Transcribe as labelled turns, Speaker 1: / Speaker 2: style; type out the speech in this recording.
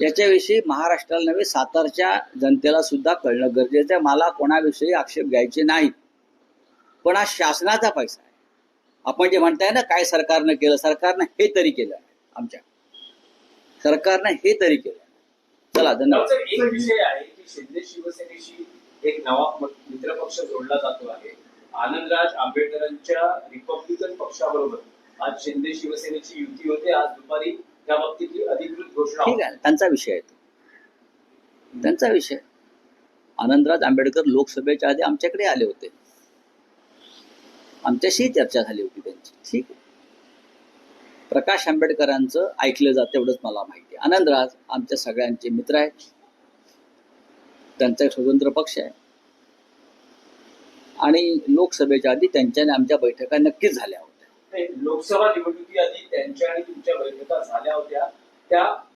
Speaker 1: याच्याविषयी महाराष्ट्राला नव्हे सातारच्या जनतेला सुद्धा कळणं गरजेचं आहे. मला कोणाविषयी आक्षेप घ्यायचे नाही पण हा शासनाचा पैसा आहे. आपण जे म्हणताय ना काय सरकारनं केलं सरकारनं हे तरी केलं आमच्या. सरकारनं हे तरी केलं चला धन्यवाद.
Speaker 2: एक विषय आहे की शिंदे शिवसेनेशी एक नवा मित्रपक्ष जोडला जातो आहे. आनंदराज आंबेडकरांच्या रिपब्लिकन पक्षाबरोबर आज शिंदे शिवसेनेची युती होते. आज दुपारी त्या बाबतीत
Speaker 1: ठीक
Speaker 2: होते.
Speaker 1: आहे त्यांचा विषय आहे तो. त्यांचा विषय आनंदराज आंबेडकर लोकसभेच्या आधी आमच्याकडे आले होते. आमच्याशी चर्चा झाली होती त्यांची. ठीक आहे. प्रकाश आंबेडकरांचं ऐकलं जातं एवढंच मला माहिती आहे. आनंदराज आमच्या सगळ्यांचे मित्र आहेत. त्यांचा एक स्वतंत्र पक्ष आहे. आणि लोकसभेच्या आधी त्यांच्या आणि आमच्या बैठका नक्कीच झाल्या होत्या.
Speaker 2: लोकसभा निवडणुकीआधी त्यांच्या आणि तुमच्या बैठका झाल्या होत्या. त्या